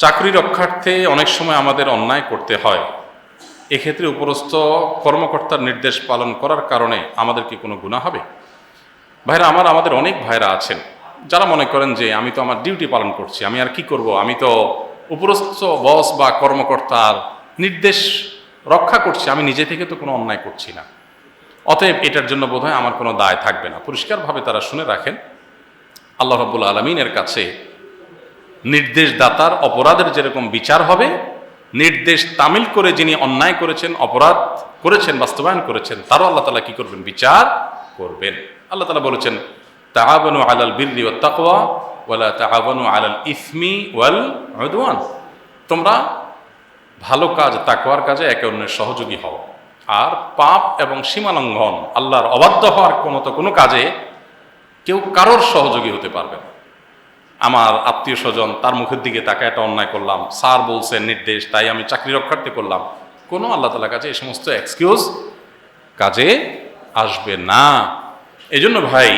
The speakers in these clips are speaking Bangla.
চাকরি রক্ষার্থে অনেক সময় আমাদের অন্যায় করতে হয়। এক্ষেত্রে উপরস্থ কর্মকর্তার নির্দেশ পালন করার কারণে আমাদের কি কোনো গুণা হবে? ভাইরা, আমার, আমাদের অনেক ভাইরা আছেন, যারা মনে করেন যে আমি তো আমার ডিউটি পালন করছি, আমি আর কি করব? আমি তো উপরস্থ বস বা কর্মকর্তার নির্দেশ রক্ষা করছি, আমি নিজে থেকে তো কোনো অন্যায় করছি না। অতএব এটার জন্য বোধহয় আমার কোনো দায় থাকবে না। পরিষ্কারভাবে তারা শুনে রাখেন, আল্লাহ রব্বুল আলমিনের কাছে নির্দেশদাতার অপরাধের যেরকম বিচার হবে, নির্দেশ তামিল করে যিনি অন্যায় করেছেন, অপরাধ করেছেন, বাস্তবায়ন করেছেন, তারও আল্লাহ তালা কি করবেন? বিচার করবেন। আল্লাহ তালা বলেছেন তাহাবানু আলাল বিল্লি ও তাকওয়া ওয়ালা তাহাবানু আলাল ইসমি ওয়াল উদওয়ান। তোমরা ভালো কাজ, তাকওয়ার কাজে একে অন্যের সহযোগী হও। আর পাপ এবং সীমালঙ্ঘন আল্লাহর অবাধ্য হওয়ার কোনো তো কোনো কাজে কেউ কারোর সহযোগী হতে পারবে না। আমার আত্মীয় স্বজন তার মুখের দিকে তাকে একটা অন্যায় করলাম। স্যার বলছেন, নির্দেশ, তাই আমি চাকরি রক্ষার্থী করলাম। কোনো আল্লাহ তালার কাছে এই সমস্ত এক্সকিউজ কাজে আসবে না। এই জন্য ভাই,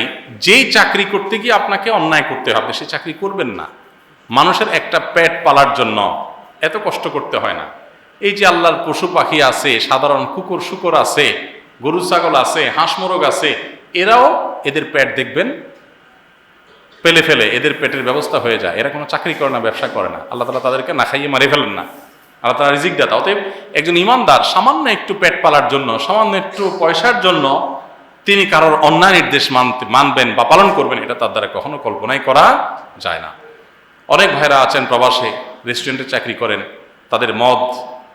যেই চাকরি করতে গিয়ে আপনাকে অন্যায় করতে হবে, সে চাকরি করবেন না। মানুষের একটা পেট পালার জন্য এত কষ্ট করতে হয় না। এই যে আল্লাহর পশু পাখি আছে, সাধারণ কুকুর শুকুর আছে, গরু ছাগল আছে, হাঁস মোরগ আছে, এরাও এদের পেট দেখবেন পেলে ফেলে, এদের পেটের ব্যবস্থা হয়ে যায়। এরা কোনো চাকরি করে না, ব্যবসা করে না। আল্লাহ তালা তাদেরকে না খাইয়ে মারে ফেলেন না। আল্লাহ তালা রিজিক দাতা অতএব একজন ইমানদার সামান্য একটু পেট পালার জন্য, সামান্য একটু পয়সার জন্য তিনি কারোর অন্যায় নির্দেশ মানতে, মানবেন বা পালন করবেন, এটা তার দ্বারা কখনো কল্পনাই করা যায় না। অনেক ভাইরা আছেন প্রবাসে, রেস্টুরেন্টে চাকরি করেন, তাদের মদ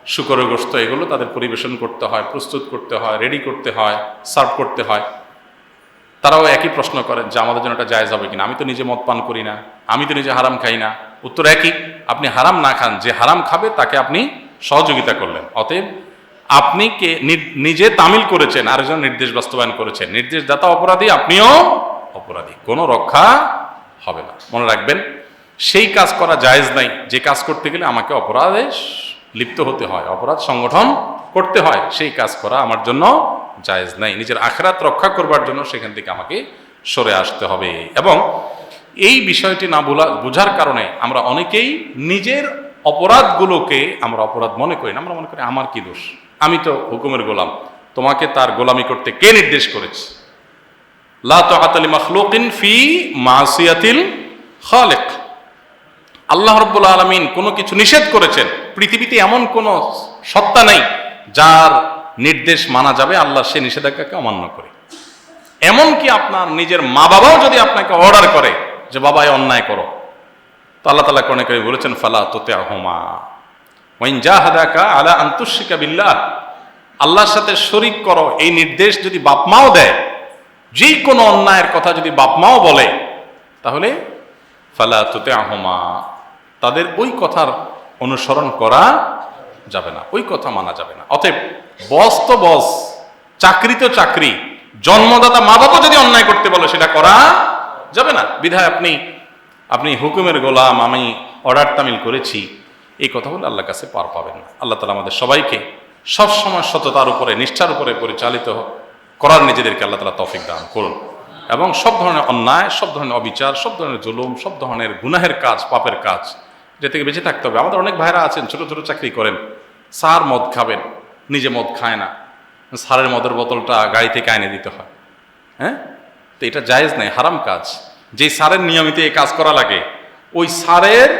শুকরগ্রস্ত এগুলো তাদের পরিবেশন করতে হয়, প্রস্তুত করতে হয় রেডি করতে হয় সার্ভ করতে হয়। তারাও একই প্রশ্ন করেন যে আমাদের জন্য এটা জায়জ হবে কিনা। আমি তো নিজে মদ পান করি না, আমি তো নিজে হারাম খাই না। উত্তর একই, আপনি হারাম না খান, যে হারাম খাবে তাকে আপনি সহযোগিতা করলেন। অতএব আপনি কে নিজে তামিল করেছেন, আরেকজন নির্দেশ বাস্তবায়ন করেছেন। নির্দেশদাতা অপরাধী, আপনিও অপরাধী। কোনো রক্ষা হবে না। মনে রাখবেন, সেই কাজ করা জায়েজ নাই। যে কাজ করতে গেলে আমাকে অপরাধে লিপ্ত হতে হয়। অপরাধ সংগঠন করতে হয়, সেই কাজ করা আমার জন্য জায়েজ নাই। নিজের আখরাত রক্ষা করবার জন্য সেখান থেকে আমাকে সরে আসতে হবে। এবং এই বিষয়টি না বোলা বোঝার কারণে আমরা অনেকেই নিজের অপরাধগুলোকে আমরা অপরাধ মনে করি না, আমরা মনে করি আমার কি দোষ? আমি তো হুকুমের গোলাম, তোমাকে তার গোলামি করতে কে নির্দেশ করেছে? ফি খালিক। আল্লাহ রব্বুল আলমিন কোনো কিছু নিষেধ করেছেন, পৃথিবীতে এমন কোনো সত্তা নেই যার নির্দেশ মানা যাবে, আল্লাহ সে নিষেধাজ্ঞাকে অমান্য করে। এমনকি আপনার নিজের মা বাবাও যদি আপনাকে অর্ডার করে যে, বাবা এ অন্যায় করো। তো আল্লাহ তালা কোনে করে বলেছেন, ফালা তোতে আহমা ওয়াইন জাহাদাকা আলা আন্তুশিকা বিল্লাহ। আল্লাহর সাথে শরিক করো, এই নির্দেশ যদি বাপ মাও দেয় যে কোনো অন্যায়ের কথা যদি বাপ মাও বলে, তাহলে ফালা তুতে আহমা তাদের ওই কথার অনুসরণ করা যাবে না। ওই কথা মানা যাবে না। অতএব বস তো বস, চাকরি তো চাকরি, জন্মদাতা মা বাবা যদি অন্যায় করতে বলে, সেটা করা যাবে না। বিধায় আপনি আপনি হুকুমের গোলাম, আমি অর্ডার তামিল করেছি। এই কথা বলে আল্লাহর কাছে পার পাবেন না। আল্লাহ তালা আমাদের সবাইকে সবসময় সততার উপরে, নিষ্ঠার উপরে পরিচালিত করার নিজেদেরকে আল্লাহ তালা তৌফিক দান করুন। এবং সব ধরনের অন্যায়, সব ধরনের অবিচার, সব ধরনের জুলুম, সব ধরনের গুনাহের কাজ, পাপের কাজ এটা থেকে বেঁচে থাকতে হবে। আমাদের অনেক ভাইরা আছেন, ছোট ছোট চাকরি করেন। স্যার মদ খাবেন, নিজে মদ খায় না। সারের মদের বোতলটা গাড়ি থেকে আইনে দিতে হয়। হ্যাঁ? তো এটা জায়েজ নাই, হারাম কাজ। যে সারের নিয়মিত এই কাজ করা লাগে, ওই সারের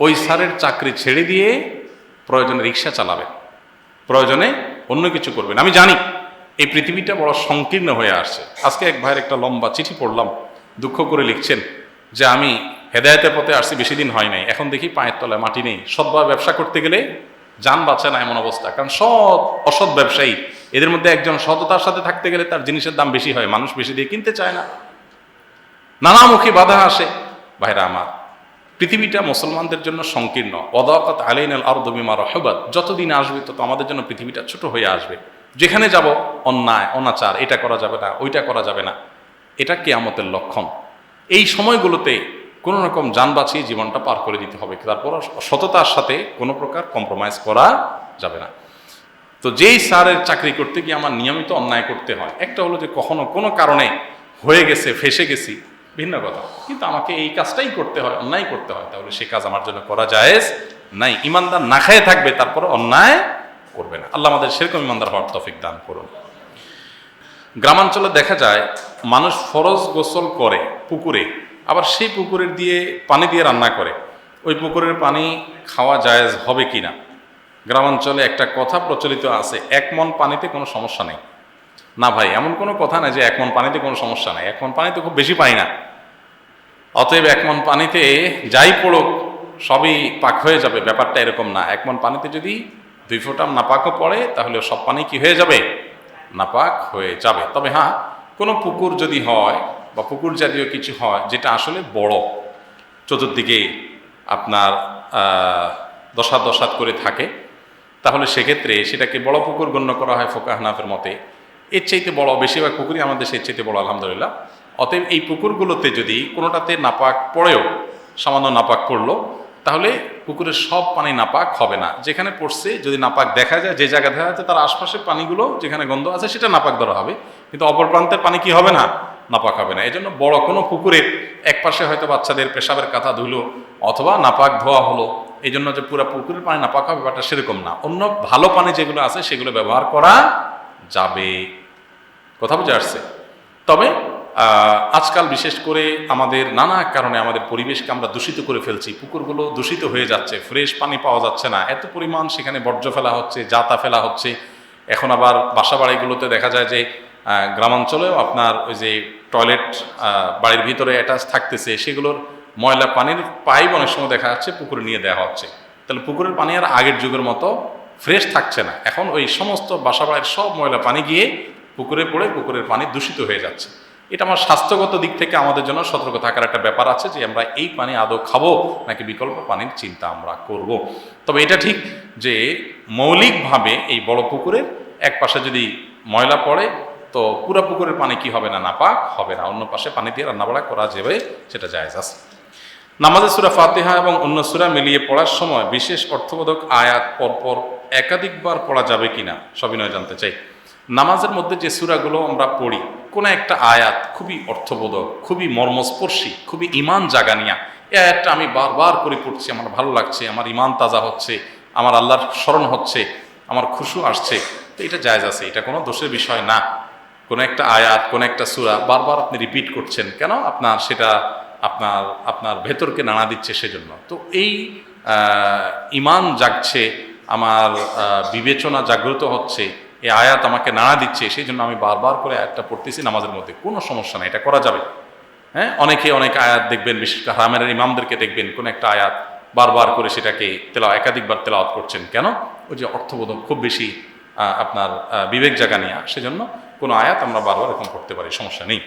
ওই সারের চাকরি ছেড়ে দিয়ে প্রয়োজনে রিক্সা চালাবে। প্রয়োজনে অন্য কিছু করবেন আমি জানি, এই পৃথিবীটা বড় সংকীর্ণ হয়ে আসছে। আজকে এক ভাইয়ের একটা লম্বা চিঠি পড়লাম, দুঃখ করে লিখছেন যে, আমি হেদায়তের পথে আসছি, বেশি দিন হয় নাই। এখন দেখি পায়ের তলায় মাটি নেই। সৎভাবে ব্যবসা করতে গেলে যান বাঁচে না এমন অবস্থা। কারণ সৎ, অসৎ ব্যবসায়ী, এদের মধ্যে একজন সততার সাথে থাকতে গেলে তার জিনিসের দাম বেশি হয়, মানুষ বেশি দিয়ে কিনতে চায় না। নানামুখী বাধা আসে। ভাইরা আমার, পৃথিবীটা মুসলমানদের জন্য সংকীর্ণ। অদাকাত আলাইন আল আরদমিমা রহবাদ যতদিন আসবে তত আমাদের জন্য পৃথিবীটা ছোট হয়ে আসবে। যেখানে যাব, অন্যায়, অনাচার, এটা করা যাবে না, ওইটা করা যাবে না। এটা কেয়ামতের লক্ষণ। এই সময়গুলোতে কোনো রকম যান বাঁচিয়ে জীবনটা পার করে দিতে হবে। তারপর সততার সাথে কোনো প্রকার কম্প্রোমাইজ করা যাবে না। তো যেই স্যারের চাকরি করতে গিয়ে আমার নিয়মিত অন্যায় করতে হয়, একটা হলো যে কখনো কোনো কারণে হয়ে গেছে, ফেসে গেছি, ভিন্ন কথা। কিন্তু আমাকে এই কাজটাই করতে হয়, অন্যায় করতে হয়। তাহলে সে কাজ আমার জন্য করা জায়েজ নাই। ইমানদার না খেয়ে থাকবে তারপর অন্যায় করবে না। আল্লাহ আমাদের সেরকম ইমানদার হওয়ার তফিক দান করুন। গ্রামাঞ্চলে দেখা যায়, মানুষ ফরজ গোসল করে পুকুরে আবার সেই পুকুরের দিয়ে পানি দিয়ে রান্না করে। ওই পুকুরের পানি খাওয়া জায়েজ হবে কি না গ্রামাঞ্চলে একটা কথা প্রচলিত আছে, এক মন পানিতে কোনো সমস্যা নেই। না ভাই, এমন কোনো কথা নাই যে এক মন পানিতে কোনো সমস্যা নেই। এক মন পানিতে খুব বেশি পাই না। অতএব এক মন পানিতে যাই পড়ুক, সবই পাক হয়ে যাবে, ব্যাপারটা এরকম না। এক মন পানিতে যদি দুই ফোঁটা নাপাকও পড়ে, তাহলে সব পানি কি হয়ে যাবে? নাপাক হয়ে যাবে। তবে হ্যাঁ কোনো পুকুর যদি হয় বা পুকুর জাতীয় কিছু হয় যেটা আসলে বড়। চতুর্দিকে আপনার আহ, দশাত করে থাকে। তাহলে সেক্ষেত্রে সেটাকে বড় পুকুর গণ্য করা হয় ফোকা হানাফের মতে। এর চাইতে বড় বেশিরভাগ পুকুরই আমাদের দেশের চাইতে বড় আলহামদুলিল্লাহ। অতএব এই পুকুরগুলোতে যদি কোনোটাতে নাপাক পড়েও সামান্য নাপাক পড়ল তাহলে পুকুরের সব পানি নাপাক হবে না। যেখানে পড়ছে যদি নাপাক দেখা যায় যে জায়গা দেখা যাচ্ছে তার আশপাশের পানিগুলো যেখানে গন্ধ আছে সেটা নাপাক ধরা হবে। কিন্তু অপর প্রান্তের পানি কি হবে না? নাপাক হবে না। এই জন্য বড় কোনো পুকুরের এক পাশে হয়তো বাচ্চাদের পেশাবের কাঁথা ধুলো অথবা নাপাক ধোয়া হলো। এই জন্য যে পুরো পুকুরের পানি নাপাক হবে, ব্যাপারটা সেরকম না। অন্য ভালো পানি যেগুলো আছে, সেগুলো ব্যবহার করা যাবে। কথা বুঝে আসছে? তবে আজকাল বিশেষ করে আমাদের নানা কারণে আমাদের পরিবেশকে আমরা দূষিত করে ফেলছি। পুকুরগুলো দূষিত হয়ে যাচ্ছে, ফ্রেশ পানি পাওয়া যাচ্ছে না। এত পরিমাণ সেখানে বর্জ্য ফেলা হচ্ছে, জাতা ফেলা হচ্ছে। এখন আবার বাসা বাড়িগুলোতে দেখা যায় যে গ্রামাঞ্চলেও আপনার ওই যে টয়লেট বাড়ির ভিতরে অ্যাটাচ থাকতেছে, সেগুলোর ময়লা পানির পাইপ অনেক সময় দেখা যাচ্ছে পুকুরে নিয়ে দেওয়া হচ্ছে। তাহলে পুকুরের পানি আর আগের যুগের মতো ফ্রেশ থাকছে না। এখন ওই সমস্ত বাসা বাড়ির সব ময়লা পানি গিয়ে পুকুরে পড়ে পুকুরের পানি দূষিত হয়ে যাচ্ছে। এটা আমার স্বাস্থ্যগত দিক থেকে আমাদের জন্য সতর্ক থাকার একটা ব্যাপার আছে যে আমরা এই পানি আদৌ খাব নাকি বিকল্প পানির চিন্তা আমরা করব। তবে এটা ঠিক যে মৌলিকভাবে এই বড় পুকুরের এক পাশে যদি ময়লা পড়ে তো পুরো পুকুরের পানি কি হবে না নাপাক? হবে না। অন্য পাশে পানি দিয়ে রান্নাবাড়া করা যাবে, সেটা জায়েজ আছে। নামাজে সুরা ফাতিহা এবং অন্য সুরা মিলিয়ে পড়ার সময় বিশেষ অর্থবোধক আয়াত পরপর একাধিকবার পড়া যাবে কিনা সবিনয় জানতে চাই। নামাজের মধ্যে যে সুরাগুলো আমরা পড়ি, কোনো একটা আয়াত খুবই অর্থবোধক, খুবই মর্মস্পর্শী, খুবই ইমান জাগানিয়া। এ আয়াতটা আমি বারবার করে পড়ছি, আমার ভালো লাগছে, আমার ইমান তাজা হচ্ছে, আমার আল্লাহর স্মরণ হচ্ছে, আমার খুশু আসছে। তো এটা জায়জ আছে, এটা কোনো দোষের বিষয় না। কোনো একটা আয়াত, কোনো একটা সুরা বারবার আপনি রিপিট করছেন, কেন? আপনার সেটা আপনার আপনার ভেতরকে নাড়া দিচ্ছে সেজন্য। তো এই ইমান জাগছে, আমার বিবেচনা জাগ্রত হচ্ছে, এই আয়াত আমাকে নাড়া দিচ্ছে সেই জন্য আমি বারবার করে আয়াতটা পড়তেছি নামাজের মধ্যে। কোনো সমস্যা নেই, এটা করা যাবে। হ্যাঁ? অনেকে অনেক আয়াত দেখবেন, বিশেষ করে হারামের ইমামদেরকে দেখবেন, কোন একটা আয়াত বারবার করে সেটাকে তেলা একাধিকবার তেলাওয়াত করছেন। কেন? ওই যে অর্থবোধক খুব বেশি আপনার বিবেক জাগা নিয়ে সেজন্য কোনো আয়াত আমরা বারবার এরকম করতে পারি সমস্যা নেই।